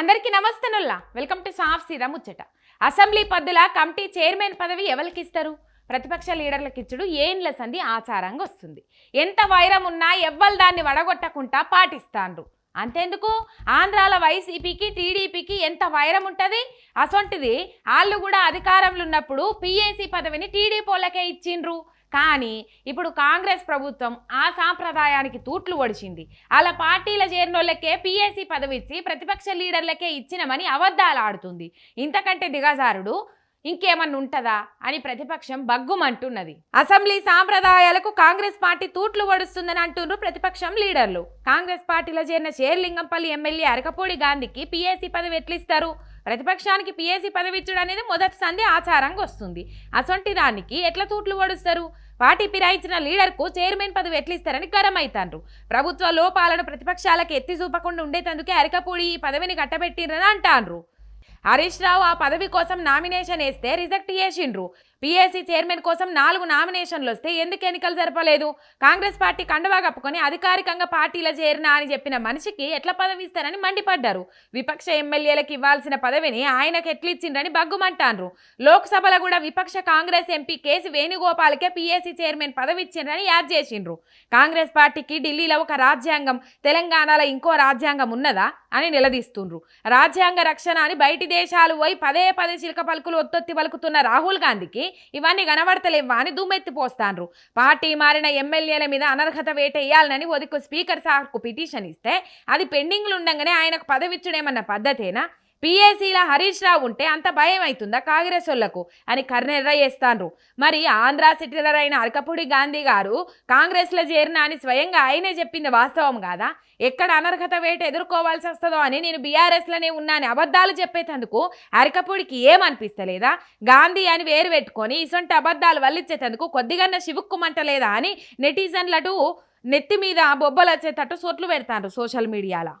అందరికీ నమస్తనుల్లా welcome to సాఫ్ సీదా ముచ్చట. అసెంబ్లీ పద్దుల కమిటీ చైర్మన్ పదవి ఎవరికి ఇస్తారు? ప్రతిపక్ష లీడర్లకు ఇచ్చుడు ఏండ్ల సంధి ఆచారంగా వస్తుంది. ఎంత వైరం ఉన్నా ఎవ్వరు దాన్ని వడగొట్టకుండా పాటిస్తాండ్రు. అంతెందుకు? ఆంధ్రాల వైసీపీకి టీడీపీకి ఎంత వైరం ఉంటుంది? అసొంటిది. వాళ్ళు కూడా అధికారంలో ఉన్నప్పుడు పిఏసీ పదవిని టీడీపోలకే ఇచ్చిండ్రు. కానీ ఇప్పుడు కాంగ్రెస్ ప్రభుత్వం ఆ సాంప్రదాయానికి తూట్లు ఒడిచింది. అలా పార్టీల చేరినోళ్ళకే పిఎస్సి పదవి ఇచ్చి ప్రతిపక్ష లీడర్లకే ఇచ్చినమని అబద్ధాలు ఆడుతుంది. ఇంతకంటే దిగజారుడు ఇంకేమన్నా ఉంటుందా అని ప్రతిపక్షం బగ్గుమంటున్నది. అసెంబ్లీ సాంప్రదాయాలకు కాంగ్రెస్ పార్టీ తూట్లు ఒడుస్తుందని అంటున్నారు ప్రతిపక్షం లీడర్లు. కాంగ్రెస్ పార్టీలో చేరిన షేర్లింగంపల్లి ఎమ్మెల్యే అరకపూడి గాంధీకి పిఎస్సి పదవి ఎట్లిస్తారు? ప్రతిపక్షానికి పిఎస్సి పదవి ఇచ్చడం అనేది మొదటి సంధి ఆచారంగా వస్తుంది. అసొంటి దానికి ఎట్లా తూట్లు ఓడుస్తారు పార్టీ ఫిరాయించిన లీడర్కు చైర్మన్ పదవి ఎట్లిస్తారని గరం అవుతాండ్రు ప్రభుత్వ లోపాలను ప్రతిపక్షాలకు ఎత్తి చూపకుండా ఉండేటందుకే అరకపూడి ఈ పదవిని కట్టబెట్టిరని అంటాండ్రు. హరీష్ రావు ఆ పదవి కోసం నామినేషన్ వేస్తే రిజెక్ట్ చేసిండ్రు. పిఎస్సి చైర్మన్ కోసం నాలుగు నామినేషన్లు వస్తే ఎందుకు ఎన్నికలు జరపలేదు? కాంగ్రెస్ పార్టీ కండవా కప్పుకొని అధికారికంగా పార్టీలో చేరినా అని చెప్పిన మనిషికి ఎట్లా పదవి ఇస్తారని మండిపడ్డారు. విపక్ష ఎమ్మెల్యేలకు ఇవ్వాల్సిన పదవిని ఆయనకు ఎట్లిచ్చిండ్రని బగ్గుమంటాన్రు లోక్సభలో కూడా విపక్ష కాంగ్రెస్ ఎంపీ కేసి వేణుగోపాల్కే పిఎస్సి చైర్మన్ పదవి ఇచ్చిండ్రని యాద్ చేసిండ్రు. కాంగ్రెస్ పార్టీకి ఢిల్లీలో ఒక రాజ్యాంగం తెలంగాణలో ఇంకో రాజ్యాంగం ఉన్నదా అని నిలదీస్తుండ్రు. రాజ్యాంగ రక్షణ అని బయటి దేశాలు పోయి పదే పదే చిలక పలుకులు ఒత్తొత్తి పలుకుతున్న రాహుల్ గాంధీకి ఇవన్నీ కనబడతలేవా అని దుమ్మెత్తిపోస్తాండ్రు పార్టీ మారిన ఎమ్మెల్యేల మీద అనర్హత వేటేయాలని ఒదికు స్పీకర్ సార్కు పిటిషన్ ఇస్తే అది పెండింగ్లు ఉండగానే ఆయనకు పదవిచ్చుడేమన్న పద్ధతేనా? పిఏసీల హరీష్ రావు ఉంటే అంత భయం అవుతుందా కాంగ్రెస్ వాళ్ళకు? అని కర్నెర్ర చేస్తాన్రు మరి ఆంధ్ర సిటిలర్ అయిన అరకపూడి గాంధీ గారు కాంగ్రెస్లో చేరిన అని స్వయంగా ఆయనే చెప్పింది వాస్తవం కాదా? ఎక్కడ అనర్హత వేట ఎదుర్కోవాల్సి వస్తుందో అని నేను బీఆర్ఎస్లోనే ఉన్నాను అబద్ధాలు చెప్పేటందుకు అరకపూడికి ఏమనిపిస్తలేదా? గాంధీ అని వేరు పెట్టుకొని ఇసొంటి అబద్ధాలు వల్లించేటందుకు కొద్దిగా శివుక్కుమంటలేదా అని నెటిజన్లటు నెత్తి మీద బొబ్బలు వచ్చేటట్టు సొట్లు పెడతారు సోషల్ మీడియాలో.